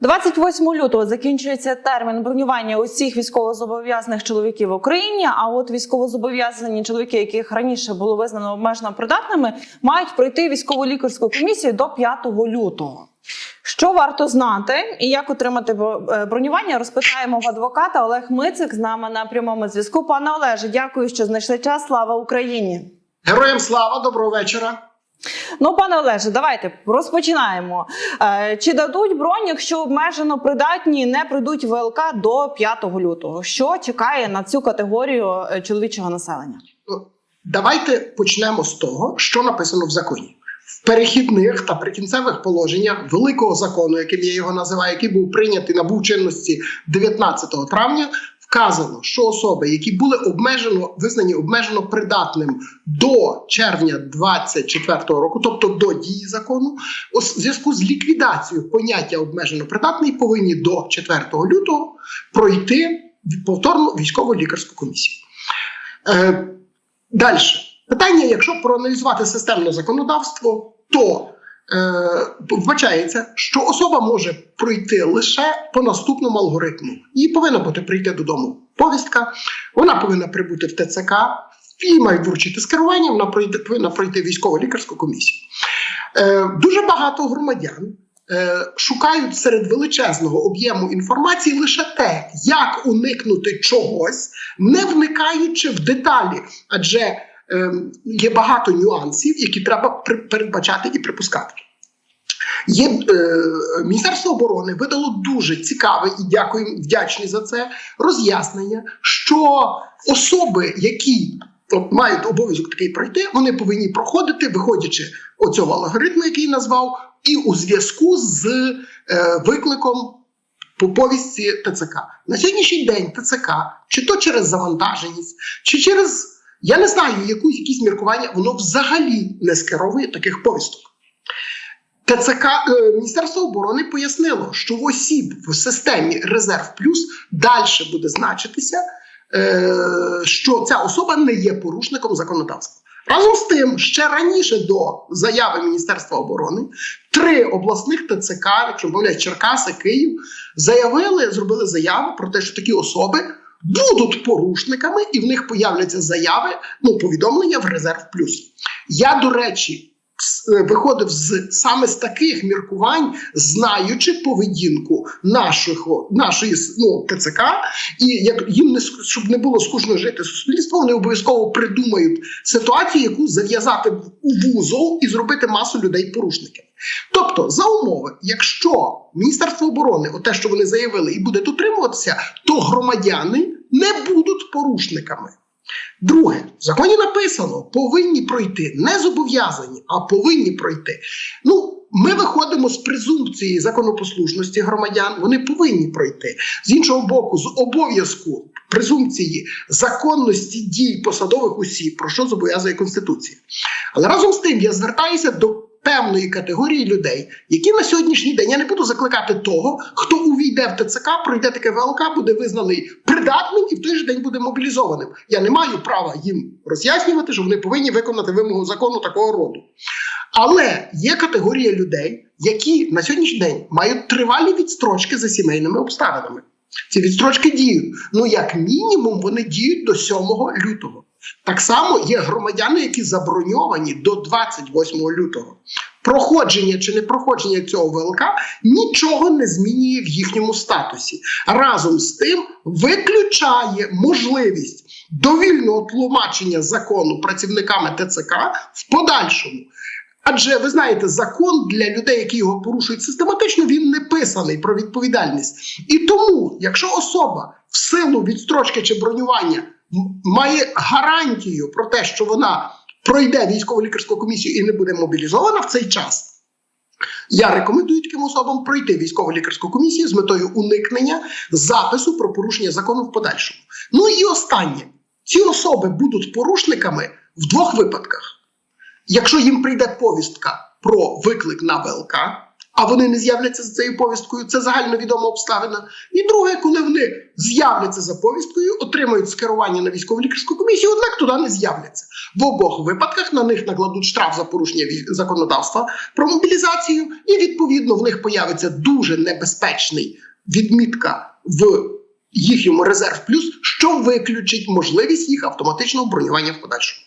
28 лютого закінчується термін бронювання усіх військовозобов'язаних чоловіків в Україні. А от військовозобов'язані чоловіки, яких раніше було визнано обмежено придатними, мають пройти військово лікарську комісію до 5 лютого. Що варто знати і як отримати е, бронювання, розпитаємо в адвоката Олег Мицик з нами на прямому зв'язку. Пане Олеже, дякую, що знайшли час. Слава Україні! Героям слава, доброго вечора. Ну, пане Олеже, давайте розпочинаємо. Е, чи дадуть бронь, якщо обмежено придатні не прийдуть ВЛК до 5 лютого? Що чекає на цю категорію е, чоловічого населення? Ну, Давайте почнемо з того, що написано в законі. В перехідних та прикінцевих положеннях великого закону, яким я його називаю, який був прийнятий набув чинності 19 травня, вказано, що особи, які були обмежено визнані обмежено придатним до червня 24 року, тобто до дії закону, у зв'язку з ліквідацією поняття обмежено придатний, повинні до 4 лютого пройти повторну військово лікарську комісію. Е, Далі питання: якщо проаналізувати системне законодавство, то вбачається, що особа може пройти лише по наступному алгоритму. Їй повинна бути прийти додому повістка, вона повинна прибути в ТЦК, їй мають вручити скерування, вона пройде, повинна пройти військово-лікарську комісію. Е, дуже багато громадян. е, Шукають серед величезного об'єму інформації лише те, як уникнути чогось, не вникаючи в деталі, адже є багато нюансів, які треба передбачати і припускати. Є е, Міністерство оборони видало дуже цікаве і дякую, вдячні за це роз'яснення, що особи, які мають обов'язок такий пройти, вони повинні проходити, виходячи оцього алгоритму, який назвав, і у зв'язку з е, викликом по повістці ТЦК. На сьогоднішній день ТЦК, чи то через завантаженість, чи через я не знаю, яку якісь міркування, воно взагалі не скеровує таких повісток. ТЦК е, Міністерство оборони пояснило, що в осіб в системі Резерв Плюс далі буде значитися, е, що ця особа не є порушником законодавства. Разом з тим, ще раніше до заяви Міністерства оборони три обласних ТЦК, якщо мовляють Черкаси, Київ, заявили, зробили заяву про те, що такі особи будуть порушниками, і в них появляться заяви, ну повідомлення в Резерв Плюс. Я, до речі, виходив з саме з таких міркувань, знаючи поведінку нашого, нашої ну, ТЦК, і як їм не щоб не було скучно жити суспільство, вони обов'язково придумають ситуацію, яку зав'язати у вузол і зробити масу людей порушниками. Тобто, за умови, якщо Міністерство оборони, те, що вони заявили, і буде дотримуватися, то громадяни не будуть порушниками. Друге, в законі написано, повинні пройти, не зобов'язані, а повинні пройти. Ну, ми виходимо з презумпції законопослушності громадян, вони повинні пройти. З іншого боку, з обов'язку презумпції законності дій посадових осіб, про що зобов'язує Конституція. Але разом з тим я звертаюся до певної категорії людей, які на сьогоднішній день я не буду закликати того, хто увійде в ТЦК, пройде таке ВЛК, буде визнаний придатним і в той же день буде мобілізованим. Я не маю права їм роз'яснювати, що вони повинні виконати вимогу закону такого роду. Але є категорія людей, які на сьогоднішній день мають тривалі відстрочки за сімейними обставинами. Ці відстрочки діють. Ну, як мінімум, вони діють до 7 лютого. Так само є громадяни, які заброньовані до 28 лютого. Проходження чи не проходження цього ВЛК нічого не змінює в їхньому статусі. Разом з тим виключає можливість довільного тлумачення закону працівниками ТЦК в подальшому. Адже ви знаєте, закон для людей, які його порушують систематично, він не писаний про відповідальність. І тому, якщо особа в силу відстрочки чи бронювання має гарантію про те, що вона пройде військово-лікарську комісію і не буде мобілізована в цей час. Я рекомендую таким особам пройти військово-лікарську комісію з метою уникнення запису про порушення закону в подальшому. Ну і останнє: ці особи будуть порушниками в двох випадках. Якщо їм прийде повістка про виклик на ВЛК, а вони не з'являться за цією повісткою. Це загальновідома обставина. І друге, коли вони з'являться за повісткою, отримають скерування на військово лікарську комісію, однак туди не з'являться. В обох випадках на них накладуть штраф за порушення законодавства про мобілізацію, і відповідно в них появиться дуже небезпечний відмітка в їхньому резерв плюс, що виключить можливість їх автоматичного бронювання в подальшому.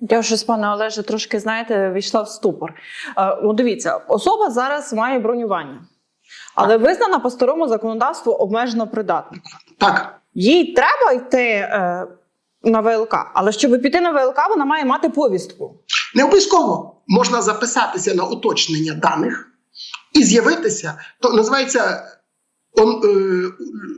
Я щось, пане Олеже, трошки знаєте, війшла в ступор. Е, ну, дивіться, особа зараз має бронювання, але визнана по старому законодавству обмежено придатна. Так, Їй треба йти е, на ВЛК, але щоб піти на ВЛК, вона має мати повістку. не обов'язково можна записатися на уточнення даних і з'явитися. То називається он, е,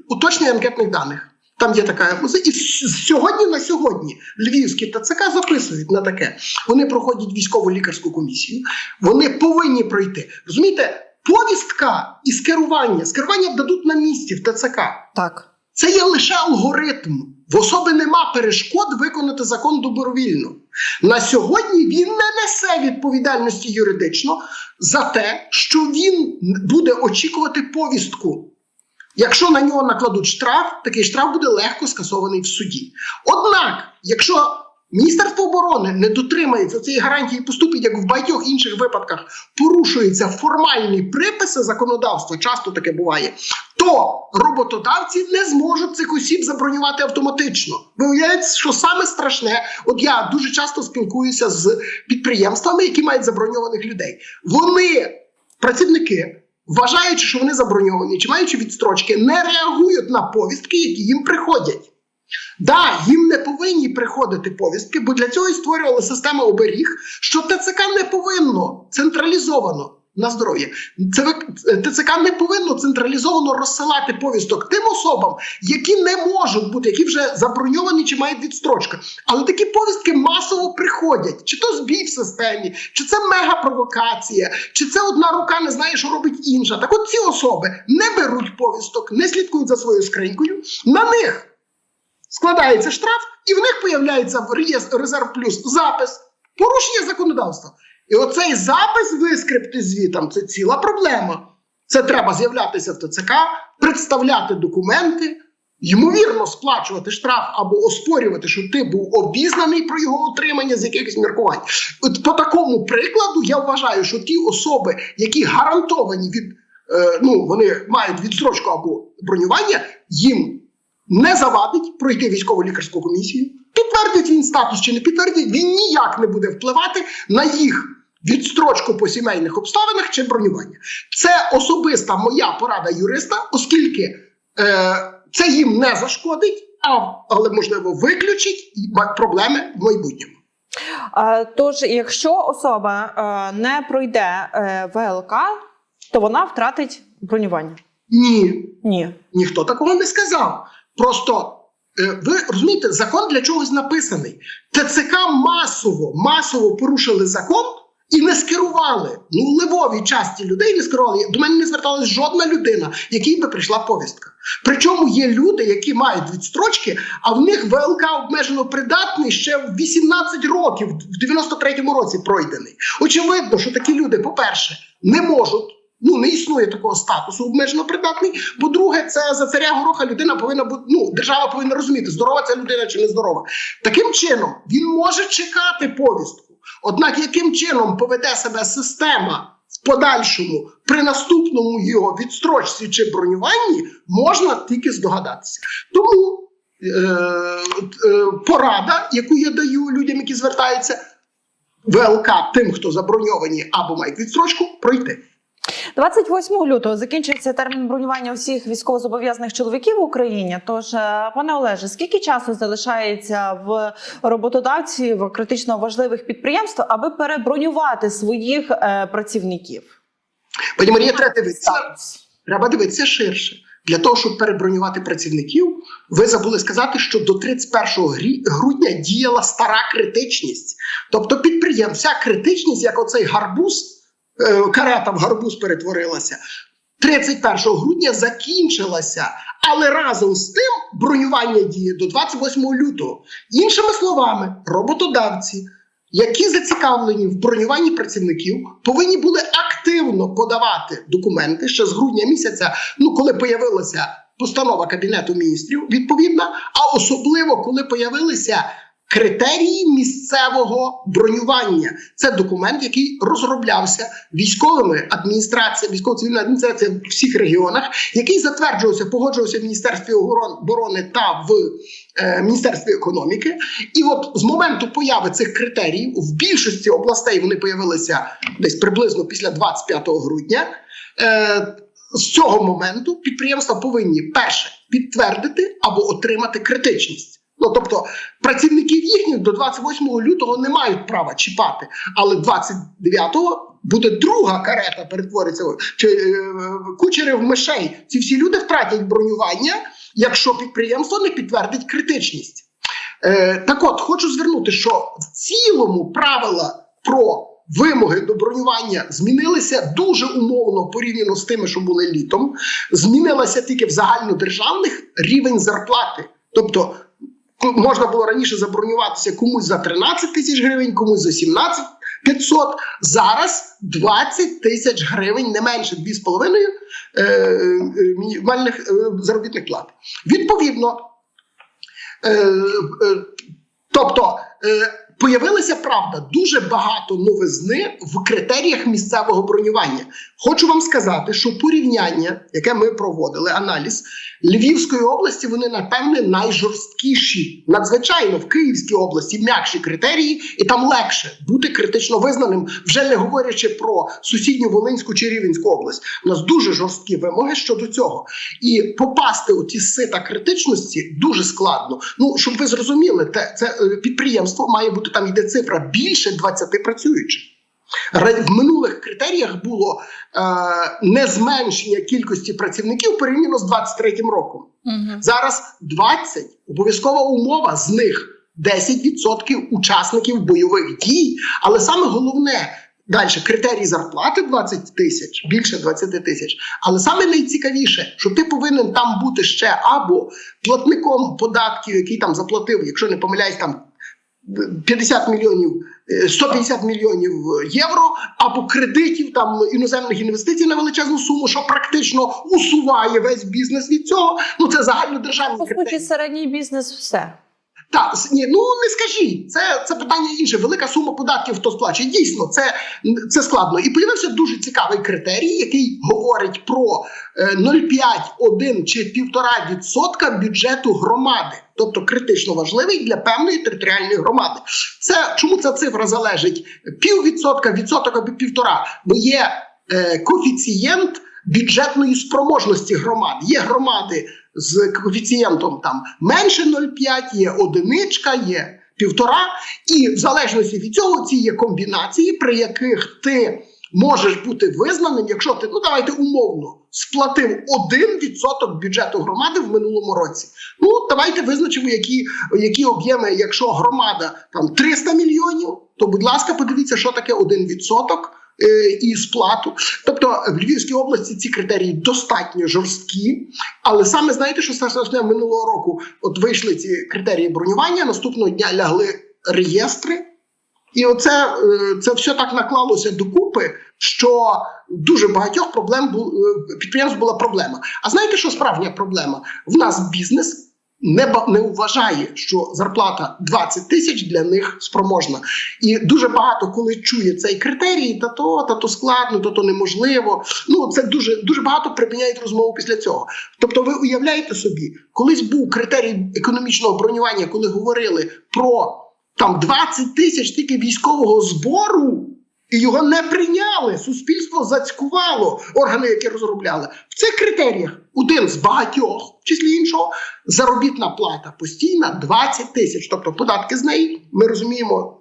уточнення анкетних даних. Там є така і з сьогодні на сьогодні львівські ТЦК записують на таке. Вони проходять військово лікарську комісію. Вони повинні пройти. Розумієте, повістка і скерування. Скерування дадуть на місці в ТЦК. Так. Це є лише алгоритм. В особи нема перешкод виконати закон добровільно. На сьогодні він не несе відповідальності юридично за те, що він буде очікувати повістку. Якщо на нього накладуть штраф, такий штраф буде легко скасований в суді. Однак, якщо Міністерство оборони не дотримається цієї гарантії, поступить, як в багатьох інших випадках, порушуються формальні приписи законодавства, часто таке буває, то роботодавці не зможуть цих осіб забронювати автоматично. Виявляється, що саме страшне, от я дуже часто спілкуюся з підприємствами, які мають заброньованих людей. Вони, працівники, вважаючи, що вони заброньовані, чи маючи відстрочки, не реагують на повістки, які їм приходять. Да, їм не повинні приходити повістки, бо для цього і створювали систему оберіг, що ТЦК не повинно централізовано на здоров'я. ТЦК не повинно централізовано розсилати повісток тим особам, які не можуть бути, які вже заброньовані чи мають відстрочку. Але такі повістки масово приходять, чи то збій в системі, чи це мегапровокація, чи це одна рука не знає, що робить інша. Так от ці особи не беруть повісток, не слідкують за своєю скринькою. На них складається штраф, і в них появляється в резерв плюс запис порушення законодавства. І оцей запис вискрипти звітом це ціла проблема. Це треба з'являтися в ТЦК, представляти документи, ймовірно, сплачувати штраф або оспорювати, що ти був обізнаний про його отримання з якихось міркувань. От по такому прикладу я вважаю, що ті особи, які гарантовані від е, ну вони мають відстрочку або бронювання, їм не завадить пройти військово лікарську комісію. Підтвердить він статус чи не підтвердить, він ніяк не буде впливати на їх відстрочку по сімейних обставинах чи бронювання. Це особиста моя порада юриста, оскільки е, це їм не зашкодить, а але можливо виключить проблеми в майбутньому. Тож, якщо особа е, не пройде е, ВЛК, то вона втратить бронювання. Ні, Ні. Ніхто такого не сказав. Просто е, ви розумієте, закон для чогось написаний. ТЦК масово, масово порушили закон і не скерували. Ну, в левовій часті людей не скерували. До мене не зверталась жодна людина, якій би прийшла повістка. Причому є люди, які мають відстрочки, а в них ВЛК обмежено придатний ще в 18 років, в 93-му році пройдений. Очевидно, що такі люди, по-перше, не можуть. Ну, не існує такого статусу обмежено придатний. По-друге, це за царя гороха людина повинна бути. Ну, держава повинна розуміти, здорова ця людина чи не здорова. Таким чином, він може чекати повістку. Однак, яким чином поведе себе система в подальшому при наступному його відстрочці чи бронюванні, можна тільки здогадатися. Тому е, е, порада, яку я даю людям, які звертаються, ВЛК тим, хто заброньовані або мають відстрочку, пройти. 28 лютого закінчується термін бронювання усіх військовозобов'язаних чоловіків в Україні. Тож, е, пане Олеже, скільки часу залишається в роботодавців критично важливих підприємств, аби перебронювати своїх е, працівників? Пані Марія, треба дивитися. Треба дивитися ширше. Для того, щоб перебронювати працівників, ви забули сказати, що до 31 грі- грудня діяла стара критичність. Тобто підприємця, критичність, як оцей гарбуз, е, карета в гарбуз перетворилася, 31 грудня закінчилася. Але разом з тим бронювання діє до 28 лютого. Іншими словами, роботодавці, які зацікавлені в бронюванні працівників, повинні були активно подавати документи ще з грудня місяця, ну коли появилася постанова Кабінету міністрів, відповідна, а особливо коли появилися критерії місцевого бронювання. Це документ, який розроблявся військовими адміністраціями, військово-цивільною адміністрацією в всіх регіонах, який затверджувався, погоджувався в Міністерстві оборони та в е, Міністерстві економіки. І от з моменту появи цих критеріїв в більшості областей вони появилися десь приблизно після 25 грудня. Е, з цього моменту підприємства повинні перше підтвердити або отримати критичність. Ну тобто працівників їхніх до 28 лютого не мають права чіпати, але 29-го буде друга карета, перетвориться чи е, кучери в мишей. Ці всі люди втратять бронювання, якщо підприємство не підтвердить критичність. Е, так от хочу звернути, що в цілому правила про вимоги до бронювання змінилися дуже умовно порівняно з тими, що були літом. Змінилася тільки в загальнодержавних рівень зарплати. Тобто можна було раніше забронюватися комусь за 13 тисяч гривень, комусь за 17 500. Зараз 20 тисяч гривень, не менше 2,5 е, е, мінімальних е, заробітних плат. Відповідно, Е, е, тобто е, появилася правда дуже багато новизни в критеріях місцевого бронювання. Хочу вам сказати, що порівняння, яке ми проводили, аналіз Львівської області, вони напевне найжорсткіші. Надзвичайно в Київській області м'якші критерії, і там легше бути критично визнаним, вже не говорячи про сусідню Волинську чи Рівенську область. У нас дуже жорсткі вимоги щодо цього. І попасти у ті сита критичності дуже складно. Ну щоб ви зрозуміли, це е, підприємство має бути там йде цифра більше 20 працюючих. В минулих критеріях було е, не зменшення кількості працівників порівняно з 23 роком. Зараз 20 обов'язкова умова з них 10% учасників бойових дій. Але саме головне далі критерій зарплати 20 тисяч, більше 20 тисяч. Але саме найцікавіше, що ти повинен там бути ще або платником податків, який там заплатив, якщо не помиляюсь, там 50 мільйонів, е, 150 мільйонів євро, або кредитів там іноземних інвестицій на величезну суму, що практично усуває весь бізнес від цього. Ну це загальнодержавні По суті, середній бізнес все. Так, с- ні, ну не скажіть, це, це питання інше. Велика сума податків хто сплачує. Дійсно, це, це складно. І появився дуже цікавий критерій, який говорить про е, 0,5, 1 чи 1,5% відсотка бюджету громади, тобто критично важливий для певної територіальної громади. Це чому ця цифра залежить? Піввідсотка, відсоток або півтора, бо є е, коефіцієнт бюджетної спроможності громад. Є громади з коефіцієнтом там менше 0,5, є одиничка, є півтора. І в залежності від цього ці є комбінації, при яких ти можеш бути визнаним, якщо ти, ну давайте умовно, сплатив 1% бюджету громади в минулому році. Ну, давайте визначимо, які, які об'єми, якщо громада там 300 мільйонів, то будь ласка, подивіться, що таке 1% е, і сплату. Тобто в Львівській області ці критерії достатньо жорсткі, але саме знаєте, що страшне минулого року? От вийшли ці критерії бронювання, наступного дня лягли реєстри. І оце е, це все так наклалося докупи, що дуже багатьох проблем е, підприємств була проблема. А знаєте, що справжня проблема? В нас бізнес не не вважає, що зарплата 20 тисяч для них спроможна. І дуже багато, коли чує цей критерій, та то, та то складно, та то неможливо. Ну це дуже дуже багато припиняють розмову після цього. Тобто, ви уявляєте собі, колись був критерій економічного бронювання, коли говорили про там 20 тисяч тільки військового збору. І його не прийняли. Суспільство зацькувало органи, які розробляли в цих критеріях. Один з багатьох, в числі іншого, заробітна плата постійна 20 тисяч. Тобто податки з неї ми розуміємо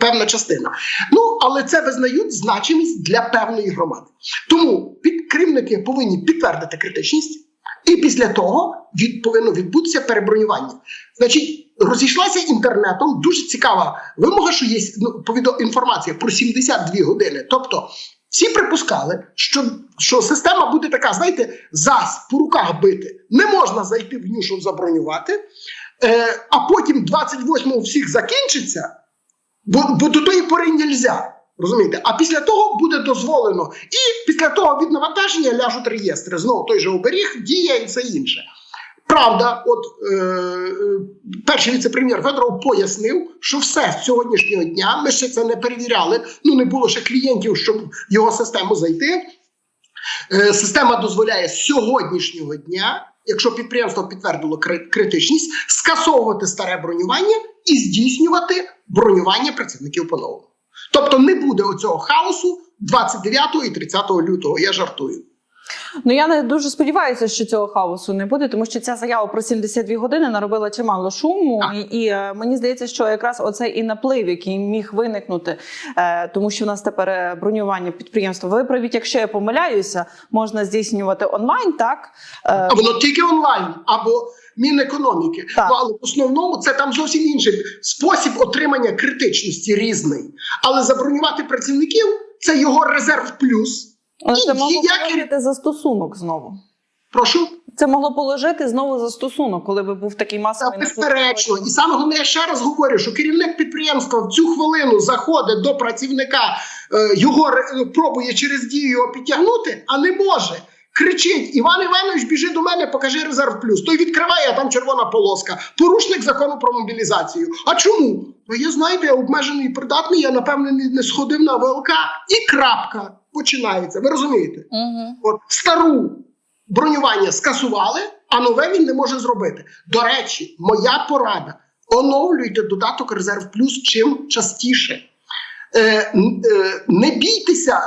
певна частина. Ну але це визнають значимість для певної громади. Тому підкривники повинні підтвердити критичність, і після того від повинно відбутися перебронювання. Значить, розійшлася інтернетом дуже цікава вимога, що є ну, повідо інформація про 72 години. Тобто всі припускали, що, що система буде така, знаєте, зась по руках бити. Не можна зайти в ню, щоб забронювати, е, а потім 28-го всіх закінчиться. Бо, бо до тої пори нельзя. Розумієте? А після того буде дозволено. І після того від навантаження ляжуть реєстри. Знову той же оберіг, дія і все інше. Правда, от е, е, перший віце-прем'єр Федоров пояснив, що все з сьогоднішнього дня ми ще це не перевіряли. Ну не було ще клієнтів, щоб в його систему зайти. Е, система дозволяє з сьогоднішнього дня, якщо підприємство підтвердило критичність, скасовувати старе бронювання і здійснювати бронювання працівників по-новому. Тобто не буде оцього хаосу 29 і 30 лютого. Я жартую. Ну я не дуже сподіваюся, що цього хаосу не буде, тому що ця заява про 72 години наробила чимало шуму, і, і е, мені здається, що якраз оцей і наплив, який міг виникнути, е, тому що в нас тепер е, бронювання підприємства. Виправіть, якщо я помиляюся, можна здійснювати онлайн, так Е, А воно тільки онлайн або Мінекономіки. Так. Ну, але в основному це там зовсім інший спосіб отримання критичності різний. Але забронювати працівників це його резерв плюс. Але це могло ніякі- положити застосунок знову. Прошу. Це могло положити знову застосунок, коли би був такий Та, безперечно, і саме головне, я ще раз говорю, що керівник підприємства в цю хвилину заходить до працівника, е, його ре- пробує через дію його підтягнути, а не може. Кричить: Іван Іванович, біжи до мене, покажи резерв плюс. Той відкриває, а там червона полоска. Порушник закону про мобілізацію. А чому? Ну я знаєте, я обмежений і придатний, я напевне не не сходив на ВЛК, і крапка починається. Ви розумієте? Угу. От стару бронювання скасували, а нове він не може зробити. До речі, моя порада: оновлюйте додаток Резерв Плюс чим частіше. Е, е, не бійтеся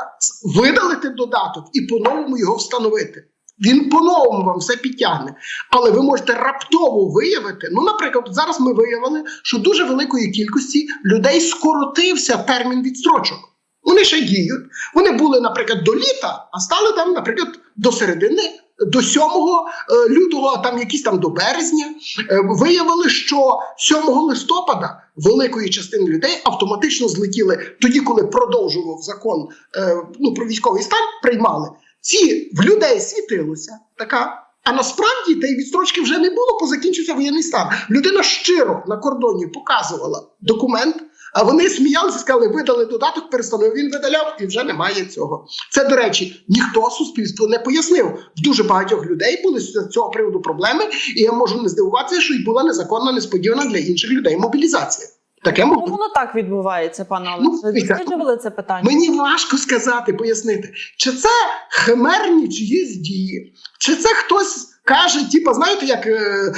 видалити додаток і по-новому його встановити. Він по-новому вам все підтягне. Але ви можете раптово виявити. Ну, наприклад, зараз ми виявили, що дуже великої кількості людей скоротився термін відстрочок. Вони ще діють. Вони були, наприклад, до літа, а стали там, наприклад, до середини, до 7 е, лютого, там якісь там до березня. Е, Виявили, що 7 листопада великої частини людей автоматично злетіли тоді, коли продовжував закон е, ну, про військовий стан, приймали. Ці в людей світилося така. А насправді тієї відстрочки вже не було, бо закінчився воєнний стан. Людина щиро на кордоні показувала документ, а вони сміялися, сказали, видали додаток, перестановив. Він видаляв і вже немає цього. Це, до речі, ніхто суспільству не пояснив. В дуже багатьох людей були з цього приводу проблеми, і я можу не здивуватися, що й була незаконна, несподівана для інших людей мобілізація. Таке Ну, воно так відбувається, пане Ну, Ви дивіться, це питання? Мені важко сказати, пояснити, чи це химерні чиїсь дії, чи це хтось каже, типу, знаєте, як е, е,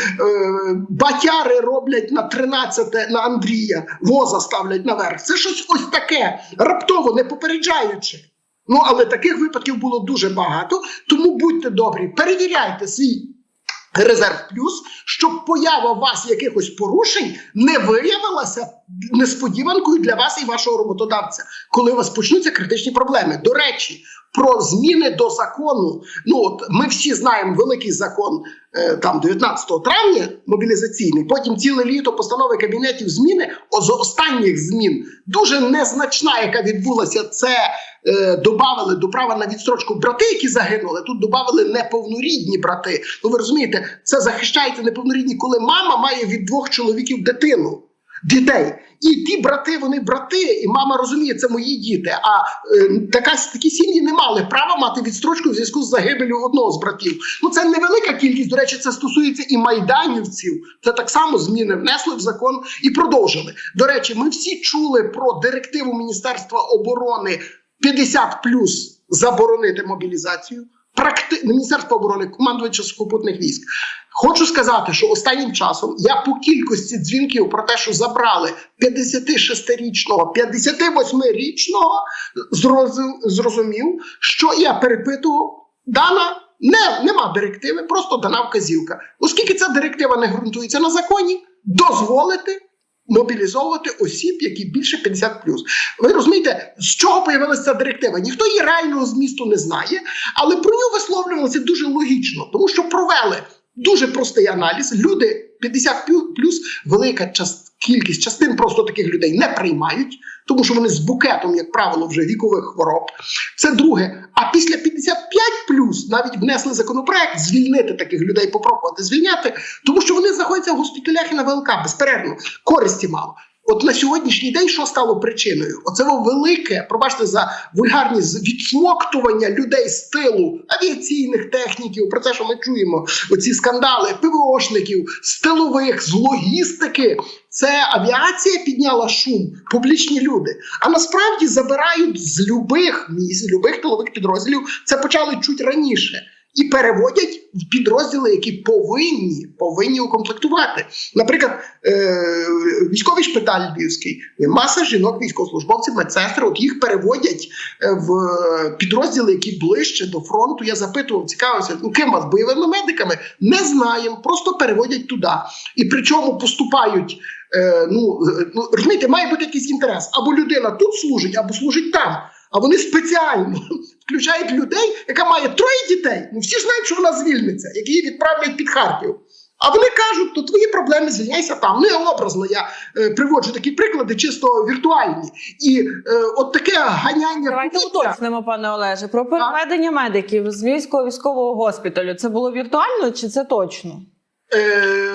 батяри роблять на 13 на Андрія, воза ставлять наверх. Це щось ось таке, раптово не попереджаючи. Ну, але таких випадків було дуже багато. Тому будьте добрі, перевіряйте свій резерв плюс, щоб поява вас якихось порушень не виявилася несподіванкою для вас і вашого роботодавця, коли у вас почнуться критичні проблеми. До речі, про зміни до закону. Ну от ми всі знаємо великий закон е, там 19 травня мобілізаційний. Потім ціле літо постанови кабінетів зміни. О, з останніх змін дуже незначна, яка відбулася, це е, додавали до права на відстрочку брати, які загинули. Тут додавали неповнорідні брати. Ну ви розумієте, це захищається неповнорідні, коли мама має від двох чоловіків дитину. Дітей, і ті брати, вони брати, і мама розуміє, це мої діти. А е, така такі сім'ї не мали права мати відстрочку в зв'язку з загибелю одного з братів. Ну це невелика кількість. До речі, це стосується і майданівців. Це так само зміни внесли в закон і продовжили. До речі, ми всі чули про директиву Міністерства оборони 50 плюс заборонити мобілізацію. Практи... Міністерство оборони, командувача сухопутних військ. Хочу сказати, що останнім часом я по кількості дзвінків про те, що забрали 56-річного, 58-річного, зрозум- зрозумів, що я перепитував, дана не, нема директиви, просто дана вказівка. Оскільки ця директива не ґрунтується на законі, дозволити мобілізовувати осіб, які більше 50 Ви розумієте, з чого появилася ця директива? Ніхто її реального змісту не знає, але про нього висловлювалося дуже логічно, тому що провели дуже простий аналіз. Люди 50 плюс велика частина. Кількість частин просто таких людей не приймають, тому що вони з букетом, як правило, вже вікових хвороб. Це друге. А після 55 плюс навіть внесли законопроект звільнити таких людей, попробувати звільняти, тому що вони знаходяться в госпіталях і на ВЛК безперервно, користі мало. От на сьогоднішній день що стало причиною? Оце велике, пробачте за вульгарність відсмоктування людей з тилу авіаційних техніків, про те, що ми чуємо, оці скандали, ПВОшників, з тилових, з логістики. Це авіація підняла шум, публічні люди. А насправді забирають з любих місць, любих тилових підрозділів. Це почали чуть раніше. І переводять в підрозділи, які повинні повинні укомплектувати. Наприклад, е, військовий шпиталь Львівський, маса жінок, військовослужбовців, медсестри, от їх переводять е, в підрозділи, які ближче до фронту. Я запитував, цікавився, ну ким вас бойовими медиками? Не знаємо, просто переводять туди. І причому поступають. Е, ну, е, ну розумієте, має бути якийсь інтерес. Або людина тут служить, або служить там. А вони спеціально включають людей, яка має троє дітей. Ну всі ж знають, що вона звільниться, які її відправлять під Харків. А вони кажуть, то твої проблеми звільняйся там. Ну я образно я е, приводжу такі приклади, чисто віртуальні. І е, от таке ганяння Давайте повітря. уточнимо, пане Олеже, про переведення медиків з Львівського військового госпіталю. Це було віртуально чи це точно? Е,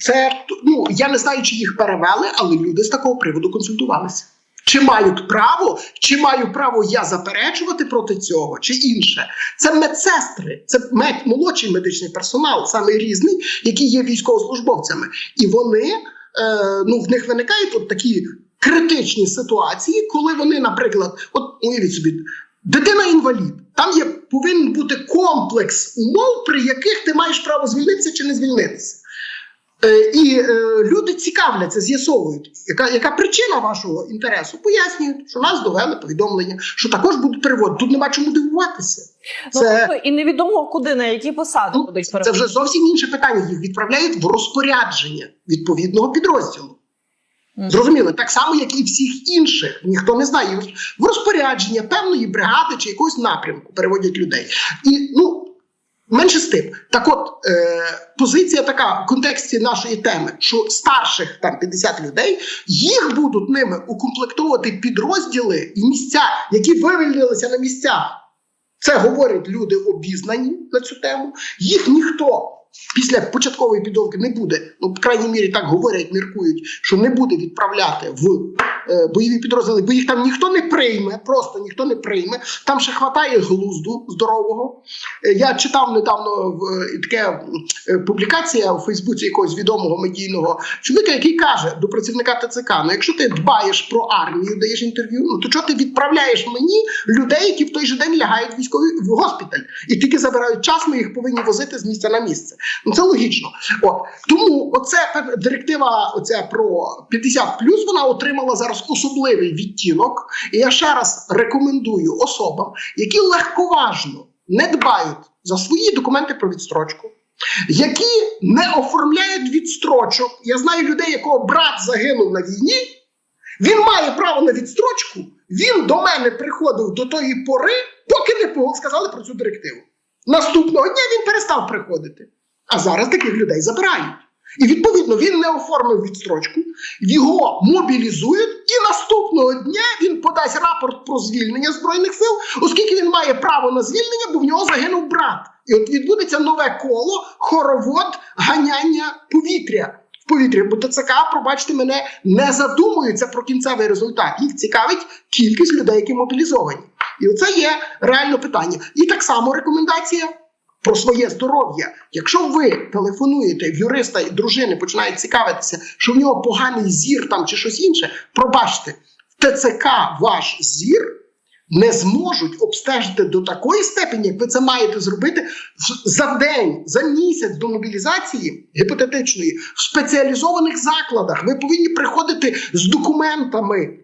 це ну я не знаю, чи їх перевели, але люди з такого приводу консультувалися. Чи мають право, чи маю право я заперечувати проти цього, чи інше? Це медсестри, це мед, молодший медичний персонал, саме різний, які є військовослужбовцями, і вони е, ну в них виникають от такі критичні ситуації, коли вони, наприклад, от уявіть собі, дитина інвалід, там є повинен бути комплекс умов, при яких ти маєш право звільнитися чи не звільнитися. Е, і е, люди цікавляться, з'ясовують, яка, яка причина вашого інтересу. Пояснюють, що нас довели повідомлення, що також будуть переводити. Тут нема чому дивуватися. Ну, Це, тобто, і невідомо куди на які посади ну, будуть це вже зовсім інше питання. Їх відправляють в розпорядження відповідного підрозділу. Мгм. Зрозуміло, так само, як і всіх інших. Ніхто не знає. В розпорядження певної бригади чи якогось напрямку переводять людей. І ну. Менше з тим, так от е, позиція така в контексті нашої теми, що старших там 50 людей їх будуть ними укомплектовувати підрозділи і місця, які вивільнилися на місця. Це говорять люди обізнані на цю тему. Їх ніхто після початкової підготовки не буде. Ну, в крайній мірі так говорять, міркують, що не буде відправляти в е, бойові підрозділи, бо їх там ніхто не прийме, просто ніхто не прийме. Там ще хватає глузду здорового. Е, Я читав недавно в е, таке е, публікація у Фейсбуці якогось відомого медійного чоловіка, який каже до працівника ТЦК: ну якщо ти дбаєш про армію, даєш інтерв'ю, ну то чого ти відправляєш мені людей, які в той же день лягають в військовий в госпіталь, і тільки забирають час, ми їх повинні возити з місця на місце. Ну це логічно. От тому оце директива, оця про 50 плюс вона отримала зараз особливий відтінок. І я ще раз рекомендую особам, які легковажно не дбають за свої документи про відстрочку. Які не оформляють відстрочок. Я знаю людей, якого брат загинув на війні. Він має право на відстрочку. Він до мене приходив до тої пори, поки не сказали про цю директиву. Наступного дня він перестав приходити. А зараз таких людей забирають. І відповідно він не оформив відстрочку, його мобілізують, і наступного дня він подасть рапорт про звільнення збройних сил, оскільки він має право на звільнення, бо в нього загинув брат. І от відбудеться нове коло, хоровод, ганяння повітря. В повітрі, бо ТЦК, пробачте мене, не задумуються про кінцевий результат. Їх цікавить кількість людей, які мобілізовані. І оце є реально питання. І так само рекомендація про своє здоров'я. Якщо ви телефонуєте в юриста і дружини, починають цікавитися, що в нього поганий зір там чи щось інше, пробачте, в ТЦК ваш зір не зможуть обстежити до такої степені, як ви це маєте зробити за день, за місяць до мобілізації гіпотетичної в спеціалізованих закладах. Ви повинні приходити з документами.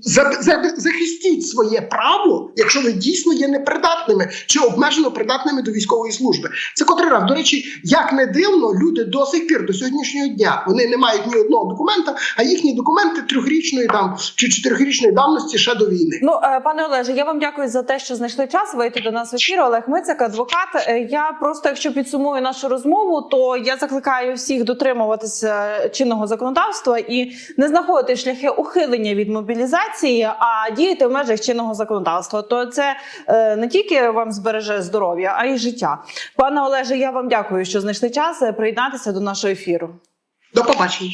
За- за- Захистіть своє право, якщо ви дійсно є непридатними чи обмежено придатними до військової служби. Це котрий раз. До речі, як не дивно, люди до сих пір до сьогоднішнього дня вони не мають ні одного документа, а їхні документи трьохрічної там чи чотирьохрічної давності ще до війни. Ну, е, пане Олеже, я вам дякую за те, що знайшли час вийти до нас в ефір. Олег Мицик, адвокат. Е, Я просто, якщо підсумую нашу розмову, то я закликаю всіх дотримуватися чинного законодавства і не знаходити шляхи ухилення від мобілізації, а діяти в межах чинного законодавства. То це е, не тільки вам збереже здоров'я, а й життя. Пане Олеже, я вам дякую, що знайшли час е, приєднатися до нашого ефіру. До побачення.